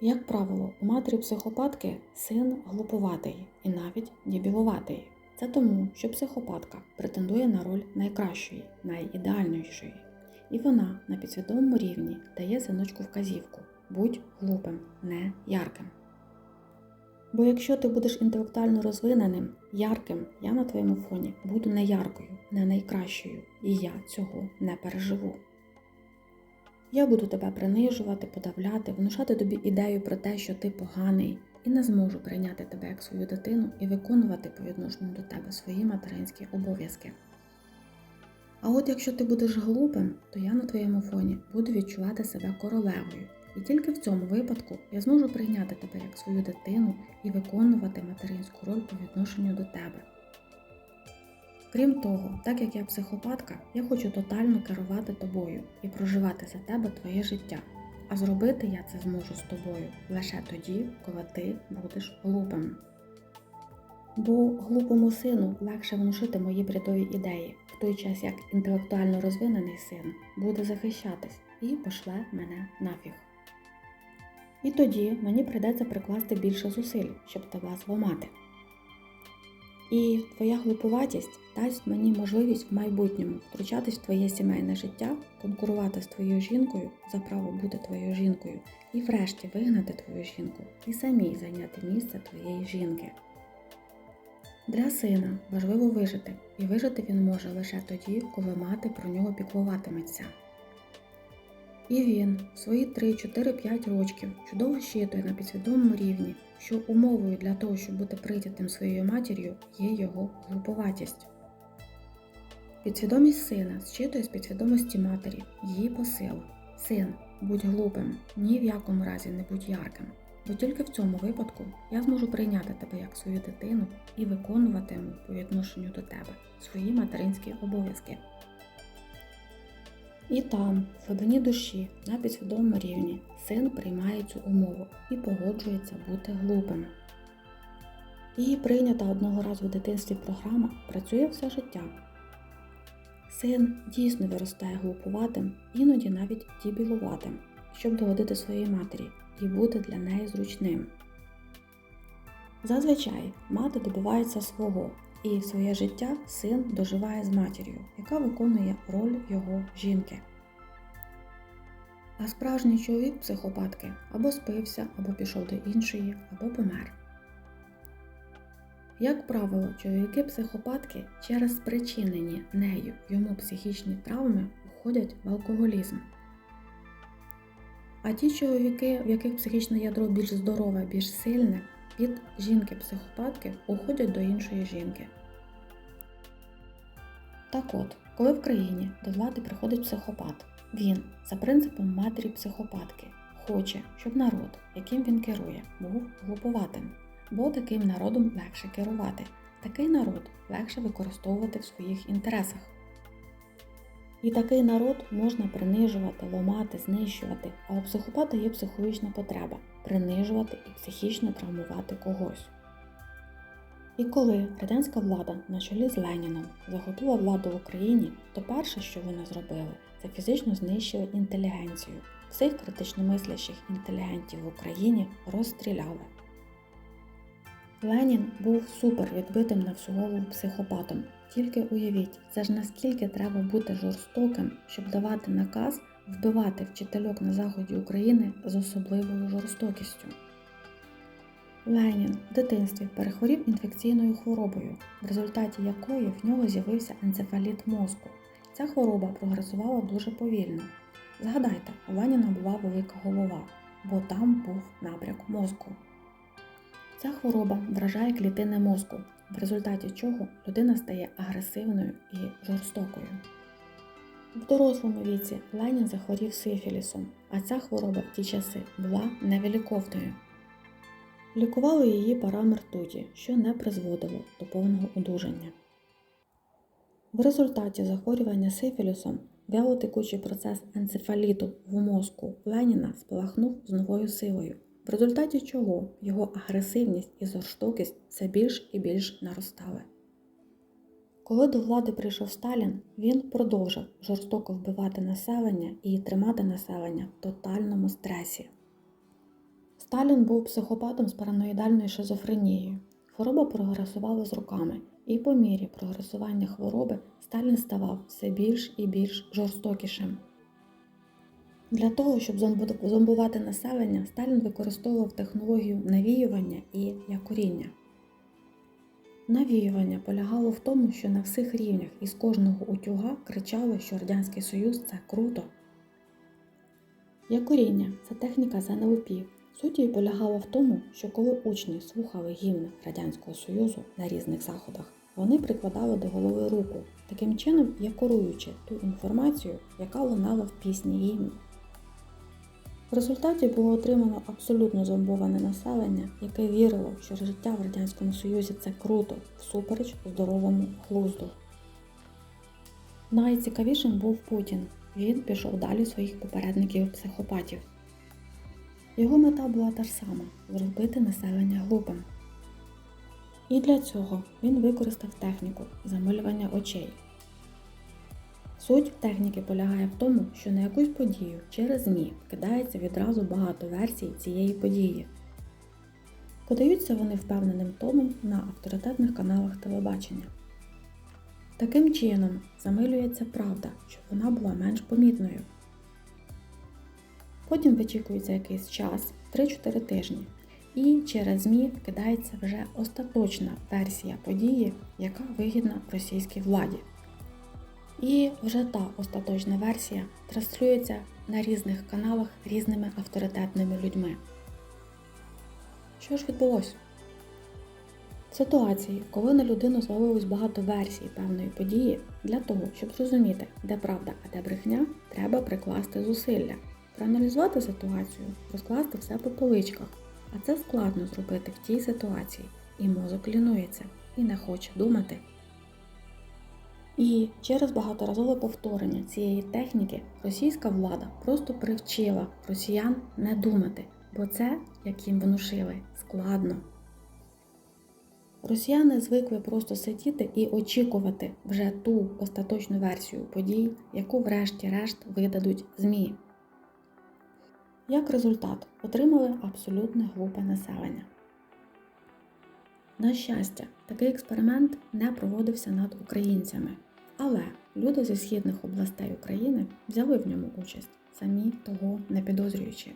Як правило, у матері психопатки син глуповатий і навіть дібілуватий. Це тому, що психопатка претендує на роль найкращої, найідеальнішої. І вона на підсвідомому рівні дає синочку вказівку будь глупим, не ярким. Бо якщо ти будеш інтелектуально розвиненим, ярким, я на твоєму фоні буду не яркою, не найкращою, і я цього не переживу. Я буду тебе принижувати, подавляти, внушати тобі ідею про те, що ти поганий, і не зможу прийняти тебе як свою дитину і виконувати по відношенню до тебе свої материнські обов'язки. А от якщо ти будеш глупим, то я на твоєму фоні буду відчувати себе королевою. І тільки в цьому випадку я зможу прийняти тебе як свою дитину і виконувати материнську роль по відношенню до тебе. Крім того, так як я психопатка, я хочу тотально керувати тобою і проживати за тебе твоє життя. А зробити я це зможу з тобою лише тоді, коли ти будеш глупим. Бо глупому сину легше внушити мої бредові ідеї, в той час як інтелектуально розвинений син буде захищатись і пошле мене нафіг. І тоді мені прийдеться прикласти більше зусиль, щоб тебе зламати. І твоя глуповатість дасть мені можливість в майбутньому втручатись в твоє сімейне життя, конкурувати з твоєю жінкою за право бути твоєю жінкою, і врешті вигнати твою жінку і самій зайняти місце твоєї жінки. Для сина важливо вижити, і вижити він може лише тоді, коли мати про нього піклуватиметься. І він в свої 3-4-5 років чудово щитує на підсвідомому рівні, що умовою для того, щоб бути прийнятим своєю матір'ю, є його глуповатість. Підсвідомість сина зчитує з підсвідомості матері, її посил. Син, будь глупим, ні в якому разі не будь ярким. Бо тільки в цьому випадку я зможу прийняти тебе як свою дитину і виконуватиму по відношенню до тебе свої материнські обов'язки. І там, в глибині душі, на підсвідомому рівні, син приймає цю умову і погоджується бути глупим. Її прийнята одного разу в дитинстві програма працює все життя. Син дійсно виростає глупуватим, іноді навіть дібілуватим, щоб догодити своїй матері і бути для неї зручним. Зазвичай мати добивається свого, і своє життя син доживає з матір'ю, яка виконує роль його жінки. А справжній чоловік психопатки або спився, або пішов до іншої, або помер. Як правило, чоловіки психопатки через спричинені нею йому психічні травми уходять в алкоголізм. А ті чоловіки, в яких психічне ядро більш здорове, більш сильне, від жінки-психопатки уходять до іншої жінки. Так от, коли в країні до влади приходить психопат, він, за принципом матері психопатки, хоче, щоб народ, яким він керує, був глуповатим, бо таким народом легше керувати, такий народ легше використовувати в своїх інтересах. І такий народ можна принижувати, ламати, знищувати, а у психопата є психологічна потреба принижувати і психічно травмувати когось. І коли радянська влада на чолі з Леніном захопила владу в Україні, то перше, що вони зробили, це фізично знищили інтелігенцію. Всіх критично мислящих інтелігентів в Україні розстріляли. Ленін був супер відбитим на всю голову психопатом. Тільки уявіть, це ж наскільки треба бути жорстоким, щоб давати наказ вбивати вчительок на заході України з особливою жорстокістю. Ленін в дитинстві перехворів інфекційною хворобою, в результаті якої в нього з'явився енцефаліт мозку. Ця хвороба прогресувала дуже повільно. Згадайте, у Леніна була велика голова, бо там був набряк мозку. Ця хвороба вражає клітини мозку, в результаті чого людина стає агресивною і жорстокою. В дорослому віці Ленін захворів сифілісом, а ця хвороба в ті часи була невиліковною. Лікували її парами ртуті, що не призводило до повного одужання. В результаті захворювання сифілісом вялотекучий процес енцефаліту в мозку Леніна спалахнув з новою силою, в результаті чого його агресивність і жорстокість все більш і більш наростали. Коли до влади прийшов Сталін, він продовжив жорстоко вбивати населення і тримати населення в тотальному стресі. Сталін був психопатом з параноїдальною шизофренією. Хвороба прогресувала з роками, і по мірі прогресування хвороби Сталін ставав все більш і більш жорстокішим. Для того, щоб зомбувати населення, Сталін використовував технологію навіювання і якоріння. Навіювання полягало в тому, що на всіх рівнях із кожного утюга кричали, що Радянський Союз це круто. Якоріння це техніка з НЛП. Суть її полягала в тому, що коли учні слухали гімн Радянського Союзу на різних заходах, вони прикладали до голови руку, таким чином якоруючи ту інформацію, яка лунала в пісні гімну. В результаті було отримано абсолютно зомбоване населення, яке вірило, що життя в Радянському Союзі це круто, всупереч здоровому глузду. Найцікавішим був Путін. Він пішов далі своїх попередників психопатів. Його мета була та ж сама зробити населення глупим. І для цього він використав техніку замилювання очей. Суть техніки полягає в тому, що на якусь подію через ЗМІ кидається відразу багато версій цієї події. Подаються вони впевненим тоном на авторитетних каналах телебачення. Таким чином замилюється правда, щоб вона була менш помітною. Потім вичікується якийсь час 3-4 тижні, і через ЗМІ кидається вже остаточна версія події, яка вигідна російській владі. І вже та остаточна версія транслюється на різних каналах різними авторитетними людьми. Що ж відбулося? В ситуації, коли на людину звалилось багато версій певної події, для того, щоб зрозуміти, де правда, а де брехня, треба прикласти зусилля, проаналізувати ситуацію, розкласти все по поличках. А це складно зробити в тій ситуації, і мозок лінується і не хоче думати. І через багаторазове повторення цієї техніки російська влада просто привчила росіян не думати, бо це, як їм внушили, складно. Росіяни звикли просто сидіти і очікувати вже ту остаточну версію подій, яку врешті-решт видадуть ЗМІ. Як результат, отримали абсолютно глупе населення. На щастя, такий експеримент не проводився над українцями, але люди зі східних областей України взяли в ньому участь, самі того не підозрюючи.